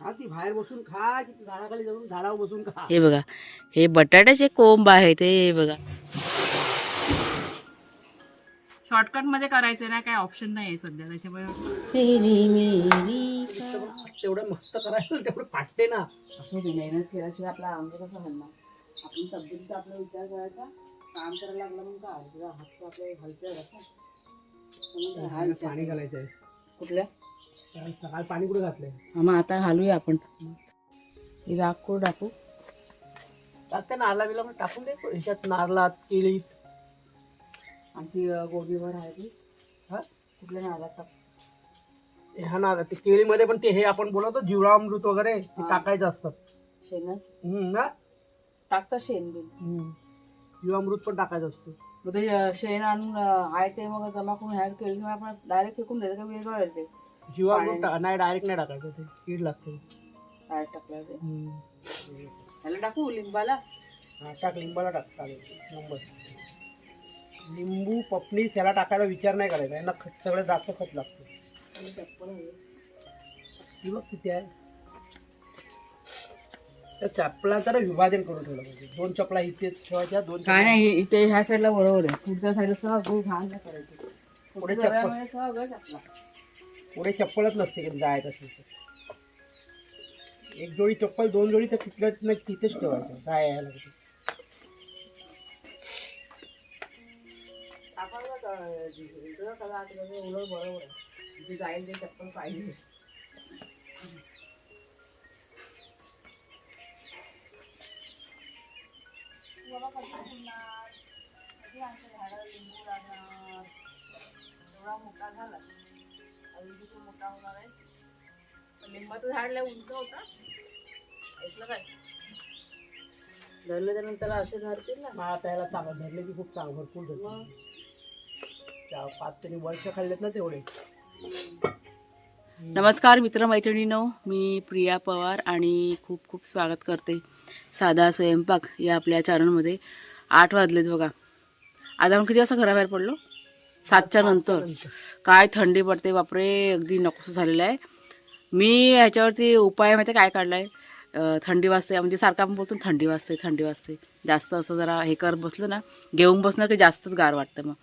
हा ती बाहेर बसून खा की झाडाखाली जाऊन झाडावर बसून खा. हे बघा हे बटाट्याचे कोंब आहे ते बघा. शॉर्टकटमध्ये करायचं ना काय ऑप्शन नाही आहे सध्या त्याच्यामुळे. तेवढं मस्त करायला तेवढं फाटते ना. असं मेहनत केल्याशिवाय आपला अंग कसं हलणार आपण तब्येतीचा आपला विचार करायचा काम करायला लागला मग काय? तुझा हात आपले हलते हा विचार पाणी घालायचं आहे. कुठल्या? सकाळी पाणी कुठे घातलंय? हा, मग आता घालूया आपण. ही राखो टाकू. टाकते नारला बिला पण टाकून दे ह्याच्यात नारलात केळीत. आमची गोबीवर आहे ती. हा? कुठल्या नारळात टाक? हे हा नारळ ते केळीमध्ये पण ते हे आपण बोलवतो जीवनामृत वगैरे ते टाकायचं असतात शेणच हम्म, ना टाकता शेण बिन हम्म. जीवामृत पण टाकायचं असतं. मग ते अं, शेण आणून अं, आहे ते मग जमा करून ह्यात केली मग आपण डायरेक्ट फेकून द्यायचं का वेगळं येते जीवामृत टा- नाही डायरेक्ट नाही टाकायचं ते. कीड लागते. डायरेक्ट टाकलं ते. हम्म. ह्याला टाकू लिंबाला? हा, टाक लिंबाला टाक चालेल. नंबर. लिंबू पपनीस याला टाकायला विचार नाही करायचा. यांना खत सगळं जास्त खत लागतं. ही बघ किती आहे. त्या चपला तर विभाजन करून ठेवलं पाहिजे. दोन चपला इथे ठेवायच्या दोन काय नाही इथे ह्या साईडला बरोबर आहे. पुढच्या साईडला सगळं घाण नाही करायचं. पुढे चप्पल. सगळं टाकला पुढे चप्पलच नसते कधी जायचं असेल तर. एक जोडी चप्पल दोन जोडी तर तिथल्याच नाही तिथेच ठेवायचं जाय यायला कुठे. आपण बघ, अं, इकडं सगळं आतमध्ये आहे जाईल ते चप्पल पाहिजे लिंबाचं झाड लय उंच होता. ऐकलं काय? धरले त्यानंतर असे धरतील ना. मग आता याला चांगलं धरले की खूप चांगलं भरपूर धरले चार पाच तरी वर्ष खाल्लेत ना तेवढे. नमस्कार मित्रमैत्रिणींनो मी प्रिया पवार आणि खूप खूप स्वागत करते साधा स्वयंपाक या आपल्या चॅनलमध्ये आठ वाजलेत बघा. आज आपण किती वाजता घराबाहेर पडलो? सातच्या नंतर. काय थंडी पडते बापरे अगदी नकोसं झालेलं आहे. मी ह्याच्यावरती उपाय माहिती काय काढला आहे थंडी वाजते म्हणजे सारखं आपण बोलतो थंडी वाजते थंडी वाजते. जास्त असं जरा हे करत बसलं ना घेऊन बसलं की जास्तच गार वाटतं मग.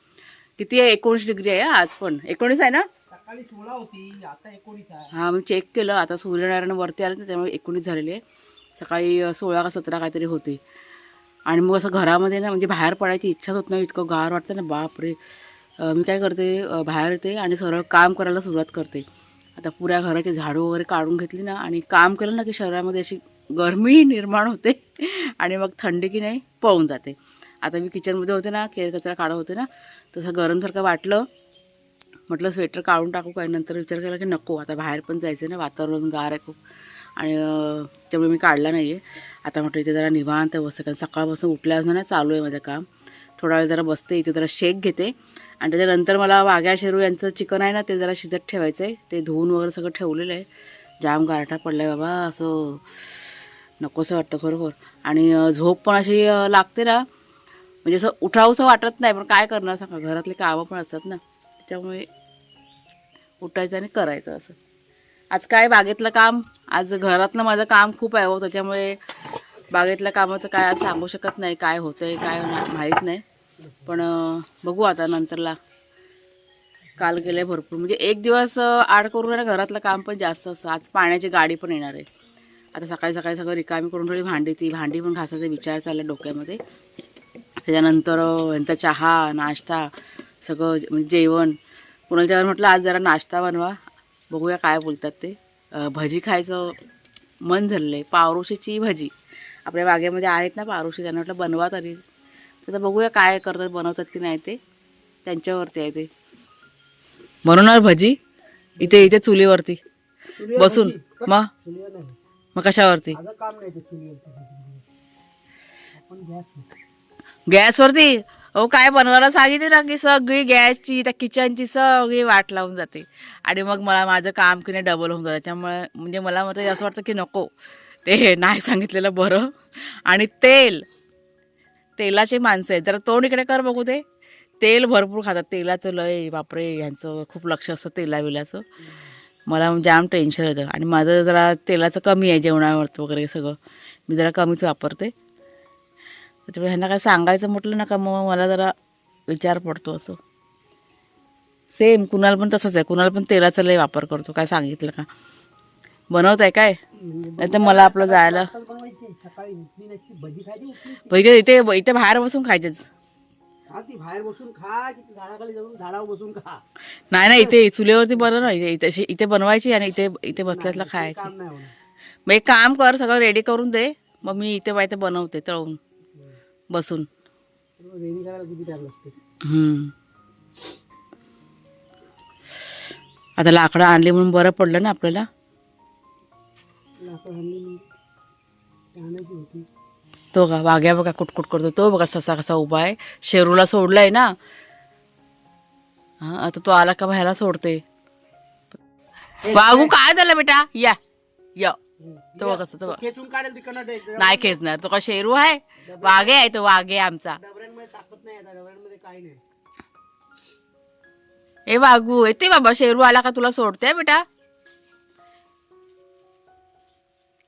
किती आहे? एकोणीस डिग्री आहे आज पण. एकोणीस आहे ना? सकाळी सोळा होती आता एकोणीस आहे. हा मी चेक केलं. आता सूर्यनारायण वरती आलं ना त्यामुळे एकोणीस झालेली आहे. सकाळी सोळा का सतरा काहीतरी होते. आणि मग असं घरामध्ये ना म्हणजे बाहेर पडायची इच्छाच होत नाही इतकं गार वाटतं ना बापरे. मी काय करते बाहेर येते आणि सरळ काम करायला सुरुवात करते. आता पुऱ्या घराचे झाडू वगैरे काढून घेतली ना आणि काम केलं ना की शरीरामध्ये अशी गरमी निर्माण होते आणि मग थंडी की नाही पळून जाते. आता मी किचनमध्ये होते ना केर कचरा काढत होते ना तसं गरमसारखं वाटलं. म्हटलं स्वेटर काढून टाकू काय? नंतर विचार केला की नको आता बाहेर पण जायचं ना वातावरण गार आहे खूप. आणि त्यामुळे मी काढला नाही आहे आता म्हटलं इथे जरा निवांत बसतं कारण सकाळपासून उठल्यापासून ना चालू आहे माझं काम. थोडा वेळ जरा बसते इथे जरा शेक घेते. आणि त्याच्यानंतर मला वाघ्या शेरू यांचं चिकन आहे ना ते जरा शिजत ठेवायचं आहे ते धुवून वगैरे सगळं ठेवलेलं आहे. जाम गारठा पडला आहे बाबा असं नकोसं वाटतं खरोखर. आणि झोप पण अशी लागते ना. म्हणजे असं उठावंसं वाटत नाही पण काय करणार सांगा घरातले कामं पण असतात ना. त्याच्यामुळे उठायचं आणि करायचं असं. आज काय बागेतलं काम? आज घरातलं माझं काम खूप आहे हो त्याच्यामुळे बागेतल्या कामाचं काय आज सांगू शकत नाही काय होतं आहे काय माहीत नाही. पण बघू आता नंतरला. काल गेले भरपूर. म्हणजे एक दिवस आड करून आहे घरातलं काम पण जास्त असतं. आज पाण्याची गाडी पण येणार आहे. आता सकाळी सकाळी सगळं रिकामी करून थोडी भांडी ती भांडी पण घासायचा विचार चालला डोक्यामध्ये. त्याच्यानंतर यांचा चहा नाश्ता सगळं जे- म्हणजे जेवण. कुणाच्या म्हटलं आज जरा नाश्ता बनवा. बघूया काय बोलतात ते. भजी खायचं मन झालेलं आहे पावरोशीची भजी. आपल्या बागेमध्ये आहेत ना पावरोशी त्यांना म्हटलं बनवा तरी. तर बघूया काय करतात बनवतात की नाही ते. त्यांच्यावरती आहे ते. बनवणार भजी इथे इथे चुलीवरती. बसून. मग कशावरती? गॅसवरती? हो काय बनवायला सांगितले ना की सगळी गॅसची त्या किचनची सगळी वाट लावून जाते. आणि मग मला माझं काम की नाही डबल होऊन जातं. त्यामुळे म्हणजे मला मग असं वाटतं की नको. ते नाही सांगितलेलं बरं. आणि तेल. तेलाचे माणसं आहेत. जरा तोंड इकडे कर बघू ते तेल भरपूर खातात. तेलाचं लय बापरे ह्यांचं खूप लक्ष असतं तेलाबिलाचं. मला जाम टेन्शन होतं आणि माझं जरा तेलाचं कमी आहे जेवणावरचं वगैरे सगळं. मी जरा कमीच वापरते. त्याच्यामुळे ह्यांना काय सांगायचं म्हटलं ना का मग मला जरा विचार पडतो असं. सेम कुणाल पण तसंच आहे. कुणाल पण तेलाचा लय वापर करतो. काय सांगितलं का? बनवत आहे काय? नाही तर मला आपलं जायला. पहिले इथे इथे बाहेर बसून खायचेच. ती बाहेर बसून खा की ती झाडाखाली जाऊन झाडावर बसून खा नाही नाही इथे चुलीवरती बनव ना इथे इथे इथे बनवायची आणि इथे इथे बसल्यातला खायची. मग एक काम कर सगळं रेडी करून दे. मग मी इथे बाय बनवते तळून बसून. आता लाकडं आणली म्हणून बरं पडलं ना आपल्याला. ती आणायची होती. तो का वाघ्या बघा कुटकुट करतो. तो बघा ससा कसा उभा आहे. शेरूला सोडलाय ना. हा आता तो आला का ह्याला सोडते. वाघू काय झालं बेटा? या या. तो बघ कसं तो बघ. खेचून काढेल तिकडनं ते नाही खेचणार. तो का शेरू आहे? वाघे आहे तो वाघे आमचा. डबऱ्यांमध्ये ताकद नाही आता. डबऱ्यांमध्ये काही नाही. ए वाघू येते बाबा शेरू आला का तुला सोडते बेटा?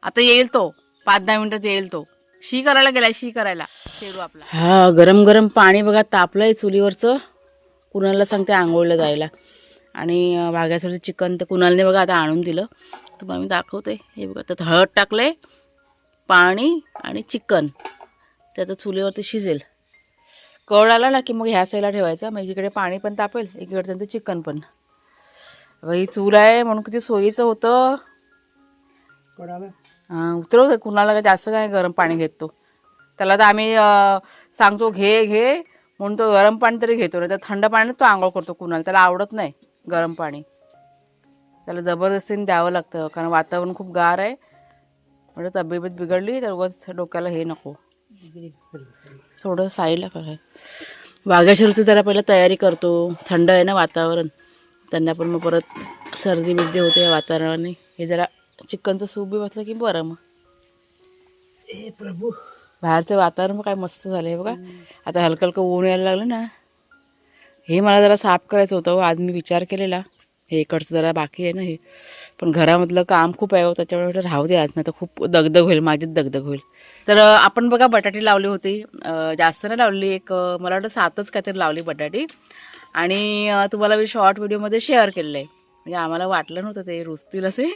आता येईल तो. पाच दहा मिनिटात येईल तो. शी करायला गेलाय शी करायला. शेरू आपला. हा गरम गरम पाणी बघा तापलंय चुलीवरचं. कुणाला सांगते आंघोळला जायला. आणि वाघ्याचं चिकन तर कुणालने बघा आता आणून दिलं. तुम्हाला मी दाखवते. हे बघा त्यात हळद टाकलंय पाणी आणि चिकन. ते आता चुलीवरती शिजेल. कळ आला ना की मग ह्या साईडला ठेवायचा. मग एकीकडे पाणी पण तापेल एकीकडे त्यांचं चिकन पण. बाई चूल आहे म्हणून किती सोयीचं होतं. कळालं हां उतरव कुणाला काय जास्त काय गरम पाणी घेतो त्याला तर आम्ही सांगतो घे घे. म्हणून तो गरम पाणी तरी घेतो नाही तर थंड पाण्यात तो आंघोळ करतो कुणाला. त्याला आवडत नाही गरम पाणी. त्याला जबरदस्तीने द्यावं लागतं कारण वातावरण खूप गार आहे. म्हणजे तब्येत बिघडली तर उगाच डोक्याला हे नको. थोडं साईडला करा वाघ्याच्या त्याला पहिलं तयारी करतो. थंड आहे ना वातावरण. त्यांना पण मग परत सर्दी बिर्दी होते या वातावरणाने. हे जरा चिकनचं सूप बी बसलं की बरं मग. ए प्रभू. बाहेरचं वातावरण काय मस्त झालं आहे बघा. आता हलकं हलकं ऊन यायला लागलं ना. हे मला जरा साफ करायचं होतं हो. आज मी विचार केलेला. हे इकडचं जरा बाकी आहे ना हे. पण घरामधलं काम खूप आहे हो त्याच्यामुळे राहू दे आज नाही तर खूप दगदग होईल माझीच दगदग होईल. तर आपण बघा बटाटी लावली होती. जास्त नाही लावली एक मला वाटतं सातच काहीतरी लावली बटाटी. आणि तुम्हाला मी शॉर्ट व्हिडिओमध्ये शेअर केलेलं आहे. म्हणजे आम्हाला वाटलं नव्हतं ते रुजतील असे.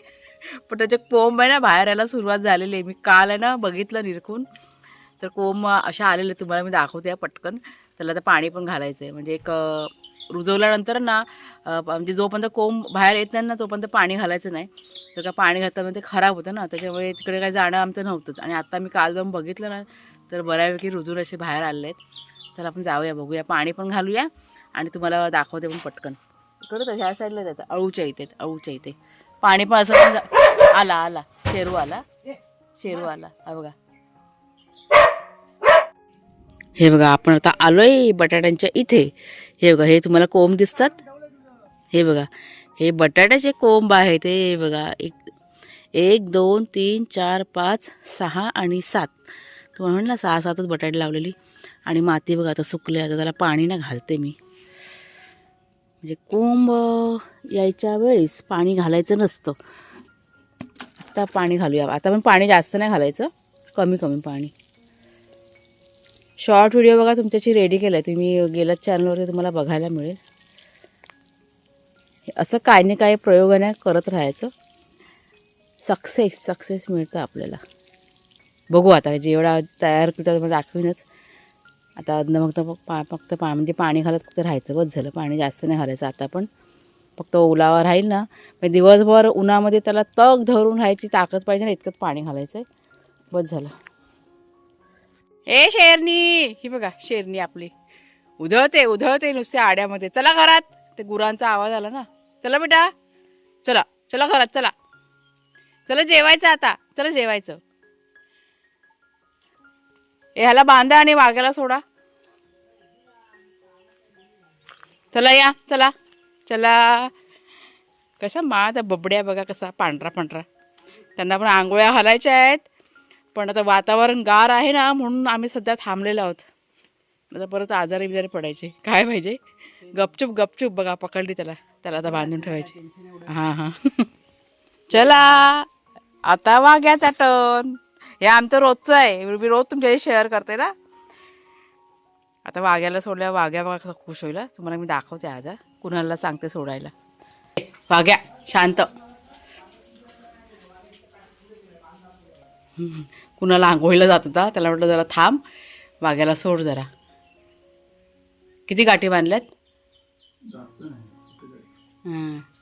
पण त्याचे कोंब आहे ना बाहेर यायला सुरुवात झालेली आहे. मी काल आहे ना बघितलं निरखून. तर कोंब अशा आलेले तुम्हाला मी दाखवते आहे पटकन. त्याला तर पाणी पण घालायचं आहे म्हणजे एक रुजवल्यानंतर ना म्हणजे जोपर्यंत कोंब बाहेर येत नाही ना तोपर्यंत पाणी घालायचं नाही. तर का पाणी घातल्यामुळे ते खराब होतं ना. त्याच्यामुळे तिकडे काही जाणं आमचं नव्हतंच. आणि आता मी काल जाऊन बघितलं ना तर बऱ्यापैकी रुजून असे बाहेर आले आहेत. तर आपण जाऊया बघूया. पाणी पण घालूया आणि तुम्हाला दाखवते पण पटकन. इकडं तर ह्या साईडला जातं अळूच्या इथे अळूच्या इथे. पाणी पण असं पण जा- आला आला. शेरू आला. शेरू आला. हा बघा. हे बघा आपण आता आलोय बटाट्यांच्या इथे. हे बघा हे तुम्हाला कोंब दिसतात. हे बघा हे बटाट्याचे कोंब आहेत. ते बघा एक एक दोन तीन चार पाच सहा आणि सात. तुम्हाला म्हणलं सहा सातच बटाटे लावलेली. आणि माती बघा आता सुकले आता त्याला पाणी ना घालते मी. म्हणजे कोंब यायच्या वेळेस पाणी घालायचं नसतं. आता पाणी घालूया. आता पण पाणी जास्त नाही घालायचं. कमी कमी पाणी. शॉर्ट व्हिडिओ बघा तुमच्याशी रेडी केला आहे तुम्ही गेल्याच चॅनलवरती तुम्हाला बघायला मिळेल. असं काय नाही काय प्रयोगाने करत राहायचं. सक्सेस सक्सेस मिळतं आपल्याला. बघू आता जेवढा तयार करतो तुम्हाला दाखवीनच. आता अन्न फक्त पा फक्त पा म्हणजे पाणी घालत फक्त राहायचं बस झालं. पाणी जास्त नाही घालायचं आता पण. फक्त ओलावा राहील ना. मग दिवसभर उन्हामध्ये त्याला तग धरून राहायची ताकद पाहिजे ना इतकंच पाणी घालायचं आहे बस झालं. ए शेरनी! ही बघा शेरणी आपली. उधळते उधळते नुसत्या आड्यामध्ये. चला घरात. ते गुरांचा आवाज आला ना. चला बेटा. चला चला घरात चला. चला जेवायचं आता. चला जेवायचं. ह्याला बांधा आणि वाघाला सोडा. चला या चला. चला. कसा मा त्या बबड्या बघा कसा पांढरा पांढरा. त्यांना पण आंघोळ्या घालायच्या आहेत. पण आता वातावरण गार आहे ना म्हणून आम्ही सध्या थांबलेलो आहोत. आता परत आजारी बिजारी पडायचे. काय पाहिजे? गपचूप गपचूप बघा पकडली त्याला. त्याला आता बांधून ठेवायची. हां हां. चला. आता वाघ्याचा टर्न हे आमचं रोजचं आहे. मी रोज तुमच्याशी शेअर करते ना. आता वाघ्याला सोडल्या वाघ्या बघा कसं खुश होईल. तुम्हाला मी दाखवते आज कुणाला सांगते सोडायला. वाघ्या शांत. कुणाला आंघोळीला जात होता त्याला म्हटलं जरा थांब. वाघ्याला सोड जरा. किती गाठी बांधल्यात?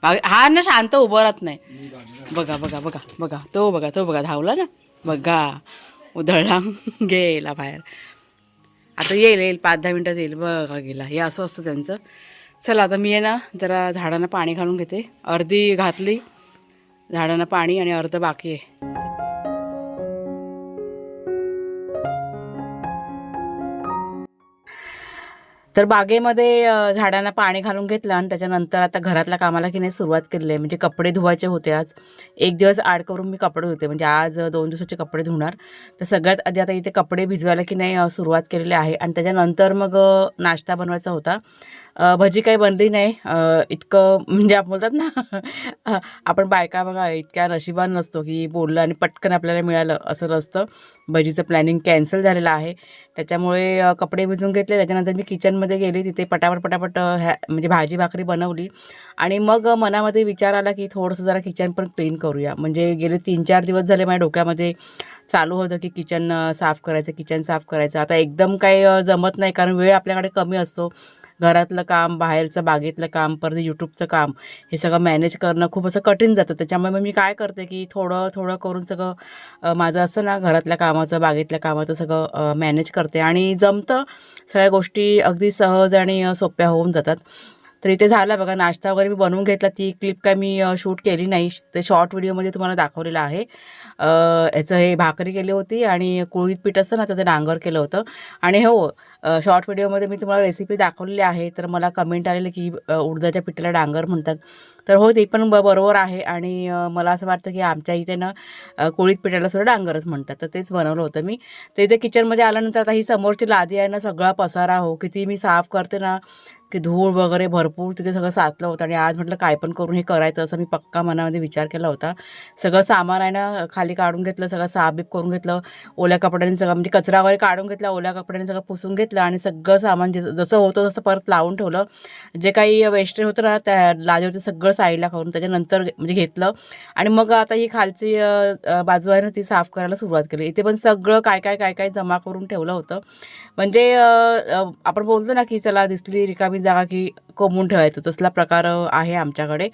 वाघ- हा ना शांत उभं राहत नाही. बघा बघा बघा बघा. तो बघा तो बघा धावला ना. बघा उधळला गेला बाहेर. आता येईल येईल पाच दहा मिनटात येईल. बघा गेला. हे असं असतं त्यांचं. चला आता मी आहे ना जरा झाडांना पाणी घालून घेते. अर्धी घातली. झाडांना पाणी आणि अर्ध बाकी आहे. तर बागेमध्ये झाडांना पाणी घालून घेतलं आणि त्याच्यानंतर आता घरातल्या कामाला की नाही सुरुवात केली आहे म्हणजे कपडे धुवायचे होते आज. एक दिवस आड करून मी कपडे धुते. म्हणजे आज दोन दिवसाचे कपडे धुणार. तर सगळ्यात आधी आता इथे कपडे भिजवायला की नाही सुरुवात केलेली आहे. आणि त्याच्यानंतर मग नाश्ता बनवायचा होता. भजी काही बनली नाही. इतकं म्हणजे आपण बोलतात ना आपण बायका बघा इतक्या नशिबान नसतो की बोललं आणि पटकन आपल्याला मिळालं असं नसतं. भजीचं प्लॅनिंग कॅन्सल झालेलं आहे. त्याच्यामुळे कपडे भिजून घेतले. त्याच्यानंतर मी किचनमध्ये गेली. तिथे पटापट पटापट ह्या म्हणजे भाजी भाकरी बनवली. आणि मग मनामध्ये विचार आला की थोडंसं जरा किचन पण क्लीन करूया. म्हणजे गेले तीन चार दिवस झाले माझ्या डोक्यामध्ये चालू होतं की किचन साफ करायचं किचन साफ करायचं. आता एकदम काही जमत नाही कारण वेळ आपल्याकडे कमी असतो. घरातलं काम बाहेरचं बागेतलं काम परत यूट्यूबचं काम हे सगळं मॅनेज करणं खूप असं कठीण जातं. त्याच्यामुळे मग मी काय करते की थोडं थोडं करून सगळं माझं असं ना घरातल्या कामाचं बागेतल्या कामाचं सगळं मॅनेज करते. आणि जमतं सगळ्या गोष्टी अगदी सहज आणि सोप्या होऊन जातात. तर इथे झालं बघा नाश्ता वगैरे मी बनवून घेतला. ती क्लिप काय मी शूट केली नाही. ते शॉर्ट व्हिडिओमध्ये तुम्हाला दाखवलेलं आहे. याचं हे भाकरी केली होती आणि कुळीत पीठ असतं ना तर ते डांगर केलं होतं. आणि हो शॉर्ट व्हिडिओमध्ये मी तुम्हाला रेसिपी दाखवलेली आहे. तर मला कमेंट आलेलं की उडदाच्या पिठाला डांगर म्हणतात. तर हो ते पण ब बरोबर आहे. आणि मला असं वाटतं की आमच्या इथे ना कुळीत पिठाला सुद्धा डांगरच म्हणतात. तर तेच बनवलं होतं मी. तर इथे किचनमध्ये आल्यानंतर आता ही समोरची लादी आहे ना सगळा पसारा हो किती मी साफ करते ना की धूळ वगैरे भरपूर तिथे सगळं साचलं होतं आणि आज म्हटलं काय पण करून हे करायचं असं मी पक्का मनामध्ये विचार केला होता. सगळं सामान आहे ना खाली काढून घेतलं सगळं साफबीप करून घेतलं ओल्या कपड्यांनी सगळं म्हणजे कचरा वगैरे काढून घेतला ओल्या कपड्यांनी सगळं पुसून घेतलं आणि सगळं सामान जे जसं होतं तसं परत लावून ठेवलं. जे काही वेस्टेज होतं ना त्या लाजे होते सगळं साईडला करून त्याच्यानंतर म्हणजे घेतलं. आणि मग आता ही खालची बाजू आहे ना ती साफ करायला सुरुवात केली. इथे पण सगळं काय काय काय काय जमा करून ठेवलं होतं. म्हणजे आपण बोलतो ना की चला दिसली रिकामी जागा की कोंबून ठेवायचं तसला प्रकार आहे आमच्याकडे.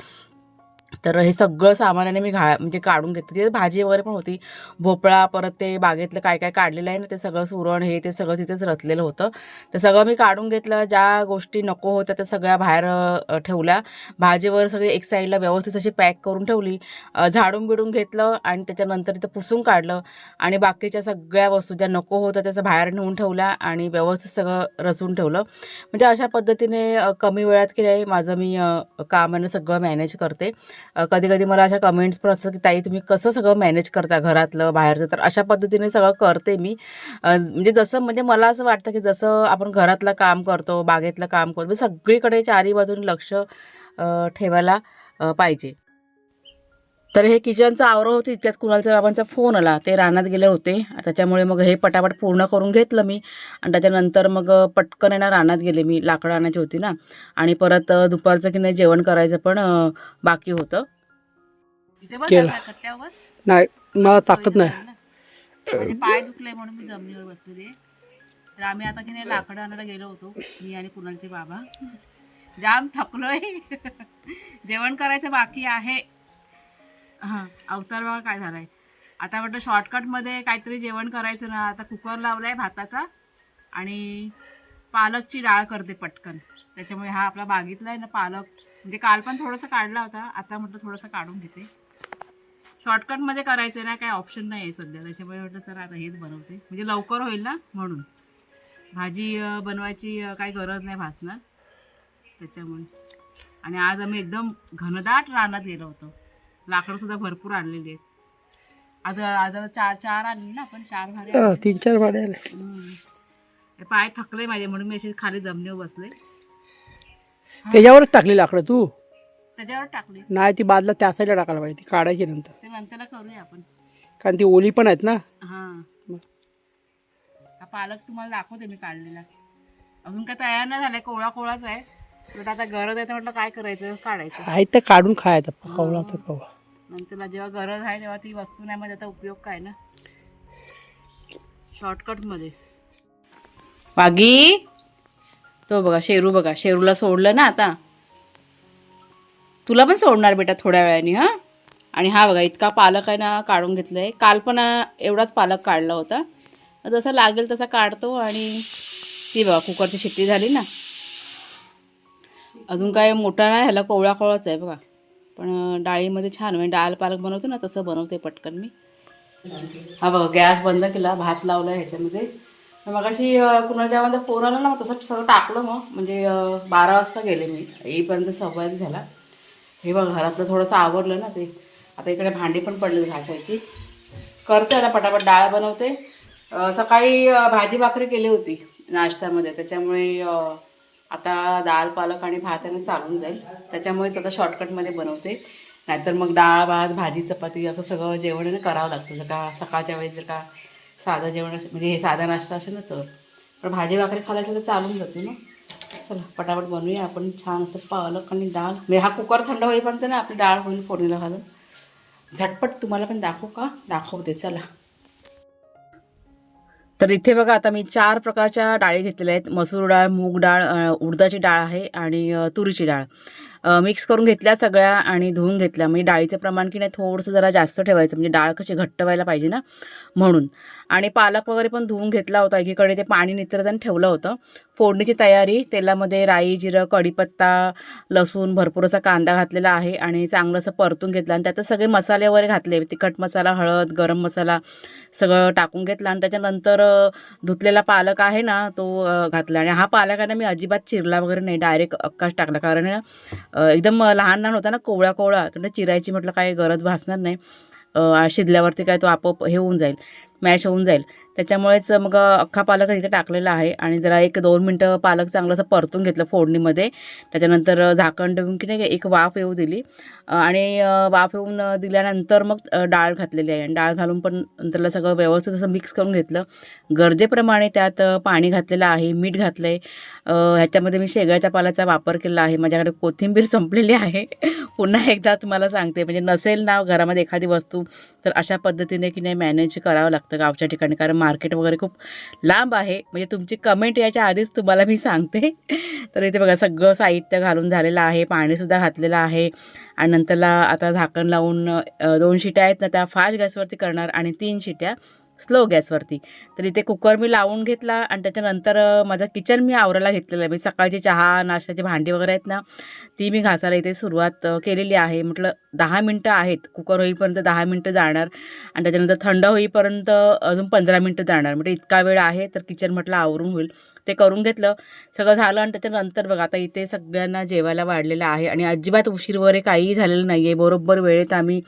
तर हे सगळं सामानाने मी घा म्हणजे काढून घेतलं. तिथे भाजी वगैरे पण होती. भोपळा परत ते बागेतलं काय काय काढलेलं आहे ना ते सगळं सुरण हे ते सगळं तिथेच रचलेलं होतं. ते सगळं मी काढून घेतलं. ज्या गोष्टी नको होत्या त्या सगळ्या बाहेर ठेवल्या. भाजीवर सगळी एक साईडला व्यवस्थित अशी पॅक करून ठेवली. झाडून बिडून घेतलं आणि त्याच्यानंतर इथं पुसून काढलं. आणि बाकीच्या सगळ्या वस्तू ज्या नको होत्या त्याचं बाहेर नेऊन ठेवल्या आणि व्यवस्थित सगळं रचून ठेवलं. म्हणजे अशा पद्धतीने कमी वेळात की नाही माझं मी कामानं सगळं मॅनेज करते. कधी कधी मला अशा कमेंट्स पण असतात की ताई तुम्ही कसं सगळं मॅनेज करता घरातलं बाहेरचं? तर अशा पद्धतीने सगळं करते मी. म्हणजे जसं म्हणजे मला असं वाटतं की जसं आपण घरातलं काम करतो बागेतलं काम करतो सगळीकडे चारी बाजूने लक्ष ठेवायला पाहिजे. तर हे किचनचं आवरं होतं इतक्यात कुणालच्या बाबांचा फोन आला. ते रानात गेले होते. त्याच्यामुळे मग हे पटापट पूर्ण करून घेतलं मी. आणि त्याच्यानंतर मग पटकन आहे ना रानात गेले मी. लाकडं आणायची होती ना. आणि परत दुपारचं की नाही जेवण करायचं पण बाकी होतं. नाही मला ताकद नाही. माझे पाय दुखले म्हणून मी जमिनीवर बसलेली आहे तर आम्ही आता की नाही लाकडं आणायला गेलो होतो मी आणि कुणालचे बाबा. जाम थकलोय. जेवण करायचं बाकी आहे. हां अवतार बघा काय झालाय? आता म्हटलं शॉर्टकटमध्ये काहीतरी जेवण करायचं ना आता कुकर लावलाय भाताचा आणि पालकची डाळ करते पटकन. त्याच्यामुळे हा आपला बागेतला आहे ना पालक. म्हणजे काल पण थोडंसं काढला होता आता म्हटलं थोडंसं काढून घेते. शॉर्टकटमध्ये करायचं आहे ना काय ऑप्शन नाही आहे सध्या. त्याच्यामुळे म्हटलं तर आता हेच बनवते. म्हणजे लवकर होईल ना म्हणून. भाजी बनवायची काही गरज नाही भासणार त्याच्यामुळे. आणि आज आम्ही एकदम घनदाट रानात गेलो होतो. लाकडं सुद्धा भरपूर आणलेली आहेत. आज आज चार चार आणली ना आपण चार आणली. तीन चार भाडे आले. हे पाय थकले माझे म्हणून मी असे खाली जमिनीवर बसले. त्याच्यावरच टाकली लाकडं तू? त्याच्यावर टाकली. नाही ती बादला त्या साईडला टाकायला पाहिजे ती काढायची नंतर. ते नंतरला करूया आपण. कारण ती ओली पण आहेत ना. हा. हा पालक तुम्हाला दाखवते मी काढलेला. अजून काय तयार नाही झालाय कोवळा कोवळाच आहे. पण आता गरज आहे तर म्हटलं काय करायचं? काढायचं. आहे तर काढून खायचं कवळा तर कवळा नंतरला जेव्हा गरज आहे तेव्हा ती वस्तू नाही मग त्याचा उपयोग काय ना? शॉर्टकटमध्ये. वागी तो बघा शेरू बघा. शेरूला सोडलं ना आता. तुला पण सोडणार बेटा थोड्या वेळाने हा? आणि हा बघा इतका पालक आहे ना काढून घेतलाय. काल पण एवढाच पालक काढला होता. जसा लागेल तसा काढतो आणि ती बघा कुकरची शिट्टी झाली ना. अजून काय मोठा नाही ह्याला कोवळा कोवळाच आहे बघा. पण डाळीमध्ये छान म्हणजे डाळ पालक बनवते ना तसं बनवते पटकन मी. हा बघा गॅस बंद केला भात लावला ह्याच्यामध्ये. मग अशी कुणाला जेव्हा आला ना मग तसं सगळं टाकलं मग. म्हणजे बारा वाजता गेले मी. येईपर्यंत सव्वा झाला. हे बघ घरातलं थोडंसं आवडलं ना ते. आता इकडे भांडी पण पडली घासायची. करते ना पटापट डाळ बनवते. सकाळी भाजी भाकरी केली होती नाश्त्यामध्ये. त्याच्यामुळे आता डाळ पालक आणि भात भाताने चालून जाईल. त्याच्यामुळेच आता शॉर्टकटमध्ये बनवते. नाहीतर मग डाळ भात भाजी चपाती असं सगळं जेवण ना करावं लागतं. जर का सकाळच्या वेळेस जर का साधं जेवण म्हणजे हे साधा नाश्ता असेल ना तर. पण भाजी भाकरी खायला तर चालून जाते ना. चला पटापट बनवूया आपण. छान असं पालक आणि डाळ म्हणजे हा कुकर थंड होईपर्यंत ना आपली डाळ होईल फोडणीला घालून. झटपट तुम्हाला पण दाखवू का? दाखवते. चला. तर इथे बघा आता मी चार प्रकारच्या डाळी घेतलेल्या आहेत. मसूर डाळ मूग डाळ उडदाची डाळ आहे आणि तुरीची डाळ. मिक्स करून घेतल्या सगळ्या आणि धुवून घेतल्या. म्हणजे डाळीचं प्रमाण की नाही थोडंसं जरा जास्त ठेवायचं. म्हणजे डाळ कशी घट्ट व्हायला पाहिजे ना म्हणून. आणि पालक वगैरे पण धुवून घेतला होता. एकीकडे ते पाणी नित्रदान ठेवलं होतं. फोडणीची तयारी तेलामध्ये राई जिरं कढीपत्ता लसूण भरपूर असा कांदा घातलेला आहे आणि चांगलं असं परतून घेतलं आणि त्यात सगळे मसाले वगैरे घातले. तिखट मसाला हळद गरम मसाला सगळं टाकून घेतलं आणि त्याच्यानंतर धुतलेला पालक आहे ना तो घातला. आणि हा पालक आहे ना मी अजिबात चिरला वगैरे नाही. डायरेक्ट अक्काच टाकला. कारण एकदम लहान लहान होता ना कोवळा कोवळा. तर चिरायची म्हटलं काही गरज भासणार नाही. शिदल्यावरती शिजल्यावरती काय तो आपोआप हे होऊन जाईल. मॅश होऊन जाईल. त्याच्यामुळेच मग अख्खा पालक इथे टाकलेला आहे. आणि जरा एक दोन मिनटं पालक चांगलं असं परतून घेतलं फोडणीमध्ये. त्याच्यानंतर झाकण ठेवून की नाही एक वाफ येऊ दिली. आणि वाफ येऊन दिल्यानंतर मग डाळ घातलेली आहे. आणि डाळ घालून पण नंतरला सगळं व्यवस्थित असं मिक्स करून घेतलं. गरजेप्रमाणे त्यात पाणी घातलेलं आहे मीठ घातलं आहे ह्याच्यामध्ये मी शेगळ्याच्या पालाचा वापर केला आहे. माझ्याकडे कोथिंबीर संपलेली आहे. पुन्हा एकदा तुम्हाला सांगते. म्हणजे नसेल ना घरामध्ये एखादी वस्तू तर अशा पद्धतीने की नाही मॅनेज करावं लागतं. गावच्या ठिकाणी. कारण मार्केट वगैरे खूप लांब आहे. म्हणजे तुमची कमेंट याच्या आधीच तुम्हाला मी सांगते. तर इथे बघा सगळं साहित्य घालून झालेलं आहे. पाणीसुद्धा घातलेलं आहे. आणि नंतरला आता झाकण लावून दोन शिट्या आहेत ना त्या फास्ट गॅसवरती करणार आणि तीन शिट्या. स्लो गॅसवरती. तर इथे कुकर मी लावून घेतला आणि त्याच्यानंतर माझा माझं किचन मी आवरायला घेतलेलं आहे. मी सकाळची चहा नाश्त्याची भांडी वगैरे आहेत ना ती मी घासायला इथे सुरुवात केलेली आहे. म्हटलं दहा मिनटं आहेत. कुकर होईपर्यंत दहा मिनटं जाणार आणि त्याच्यानंतर थंड होईपर्यंत अजून पंधरा मिनटं जाणार. म्हणजे इतका वेळ आहे तर किचन म्हटलं आवरून होईल. ते करून घेतलं. सगळं झालं आणि त्याच्यानंतर बघा आता इथे सगळ्यांना जेवायला वाढलेलं आहे आणि अजिबात उशीर वगैरे काहीही झालेलं नाही आहे बरोबर वेळेत आम्ही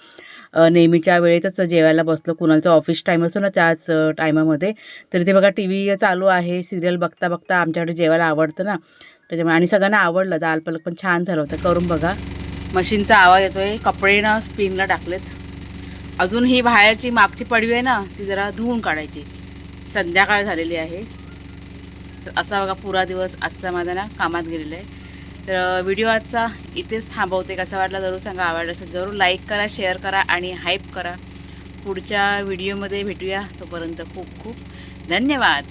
नेहमीच्या वेळेतच जेवायला बसलो. कुणाचं ऑफिस टाईम असतो ना त्याच टायमामध्ये तर इथे बघा टी व्ही चालू आहे. सिरियल बघता बघता आमच्याकडे जेवायला आवडतं ना. त्याच्यामुळे आणि सगळ्यांना आवडलं. दाल पालक पण छान झालं होतं. करून बघा. मशीनचा आवाज येतोय. कपडे ना स्पिनला टाकलेत. अजून ही बाहेरची मागची पडवी आहे ना ती जरा धुवून काढायची. संध्याकाळ झालेली आहे. तर असा बघा पुरा दिवस आजचा माझा ना कामात गेलेला आहे. तर व्हिडिओ आजचा इथेच थांबवते. कसा वाटला जरूर सांगा. आवडला असेल जरूर लाईक करा शेअर करा आणि हाईप करा. पुढच्या व्हिडिओमध्ये भेटूया तोपर्यंत खूप खूप धन्यवाद.